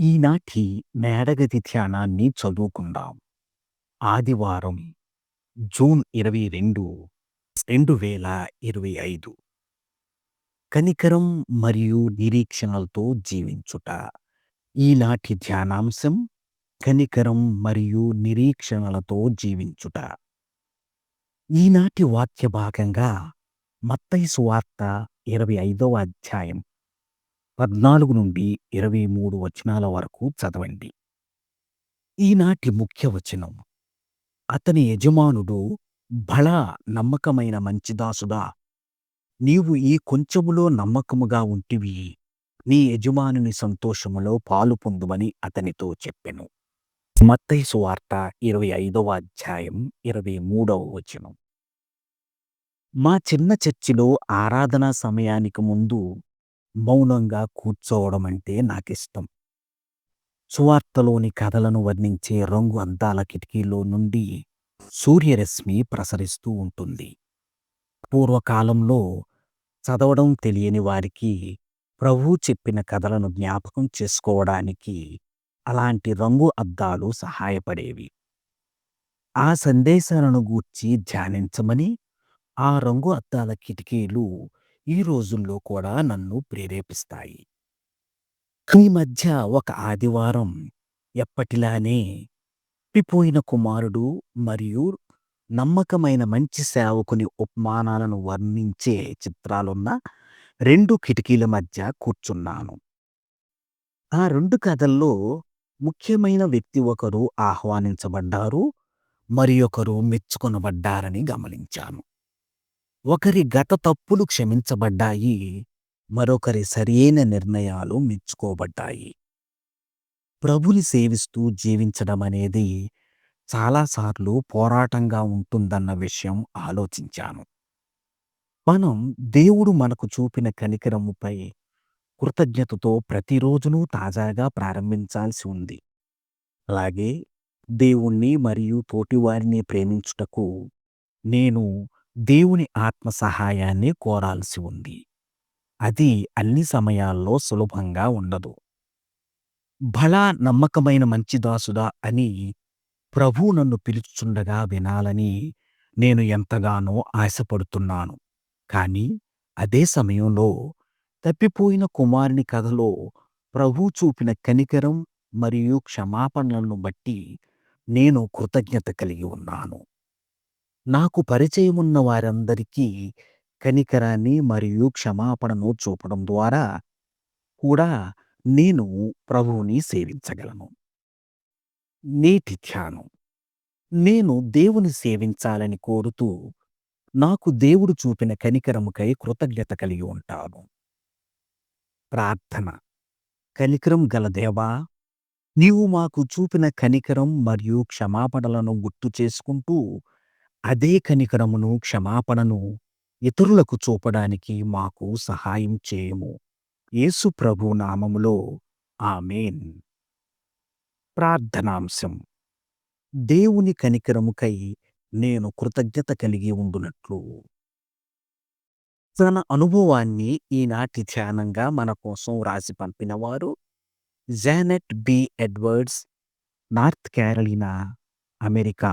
ఈనాటి మేడగది ధ్యానాన్ని చదువుకుందాం. ఆదివారం జూన్ ఇరవై రెండు రెండు వేల ఇరవై ఐదు. కనికరం మరియు నిరీక్షణలతో జీవించుట. ఈనాటి ధ్యానాంశం కనికరం మరియు నిరీక్షణలతో జీవించుట. ఈనాటి వాక్య భాగంగా మత్తైసు వార్త ఇరవై ఐదవ అధ్యాయం పద్నాలుగు నుండి ఇరవై మూడు వచనాల వరకు చదవండి. ఈనాటి ముఖ్య వచనం అతని యజమానుడు బళ నమ్మకమైన మంచిదాసుడా నీవు ఈ కొంచెములో నమ్మకముగా ఉంటివి నీ యజమానుని సంతోషములో పాలు పొందుమని అతనితో చెప్పెను. మత్తైసు వార్త ఇరవై ఐదవ అధ్యాయం ఇరవై మూడవ వచనం. మా చిన్న చర్చిలో ఆరాధనా సమయానికి ముందు మౌనంగా కూర్చోవడం అంటే నాకిష్టం. సువార్తలోని కథలను వర్ణించే రంగు అద్దాల కిటికీలో నుండి సూర్యరశ్మి ప్రసరిస్తూ ఉంటుంది. పూర్వకాలంలో చదవడం తెలియని వారికి ప్రభు చెప్పిన కథలను జ్ఞాపకం చేసుకోవడానికి అలాంటి రంగు అద్దాలు సహాయపడేవి. ఆ సందేశాలను గూర్చి ధ్యానించమని ఆ రంగు అద్దాల కిటికీలు ఈ రోజుల్లో కూడా నన్ను ప్రేరేపిస్తాయి. ఈ మధ్య ఒక ఆదివారం ఎప్పటిలానే తప్పిపోయిన కుమారుడు మరియు నమ్మకమైన మంచి సేవకుని ఉపమానాలను వర్ణించే చిత్రాలున్న రెండు కిటికీల మధ్య కూర్చున్నాను. ఆ రెండు కథల్లో ముఖ్యమైన వ్యక్తి ఒకరు ఆహ్వానించబడ్డారు మరి ఒకరు మెచ్చుకొనబడ్డారని గమనించాను. ఒకరి గత తప్పులు క్షమించబడ్డాయి మరొకరి సరియైన నిర్ణయాలు మెచ్చుకోబడ్డాయి. ప్రభుని సేవిస్తూ జీవించడం అనేది చాలాసార్లు పోరాటంగా ఉంటుందన్న విషయం ఆలోచించాను. మనం దేవుడు మనకు చూపిన కనికరముపై కృతజ్ఞతతో ప్రతిరోజునూ తాజాగా ప్రారంభించాల్సి ఉంది. అలాగే దేవుణ్ణి మరియు తోటివారిని ప్రేమించుటకు నేను దేవుని ఆత్మ సహాయాన్ని కోరాల్సి ఉంది. అది అన్ని సమయాల్లో సులభంగా ఉండదు. భలా నమ్మకమైన మంచి దాసుడా అని ప్రభు నన్ను పిలుచుచుండగా వినాలని నేను ఎంతగానో ఆశపడుతున్నాను. కానీ అదే సమయంలో తప్పిపోయిన కుమారుని కథలో ప్రభు చూపిన కనికరం మరియు క్షమాపణలను బట్టి నేను కృతజ్ఞత కలిగి ఉన్నాను. నాకు పరిచయమున్న వారందరికీ కనికరాన్ని మరియు క్షమాపణను చూపడం ద్వారా కూడా నేను ప్రభువుని సేవించగలను. నేటి ధ్యానం. నేను దేవుని సేవించాలని కోరుతూ నాకు దేవుడు చూపిన కనికరముకై కృతజ్ఞత కలిగి ఉంటాను. ప్రార్థన. కనికరం గల దేవా నీవు మాకు చూపిన కనికరం మరియు క్షమాపణలను గుర్తు చేసుకుంటూ అదే కనికరమును క్షమాపణను ఇతరులకు చూపడానికి మాకు సహాయం చేయము. యేసు ప్రభు నామములో ఆమెన్. ప్రార్థనాంశం. దేవుని కనికరముకై నేను కృతజ్ఞత కలిగి ఉండునట్లు. తన అనుభవాన్ని ఈనాటి ధ్యానంగా మన కోసం రాసి పంపినవారు Janet B Edwards North Carolina America.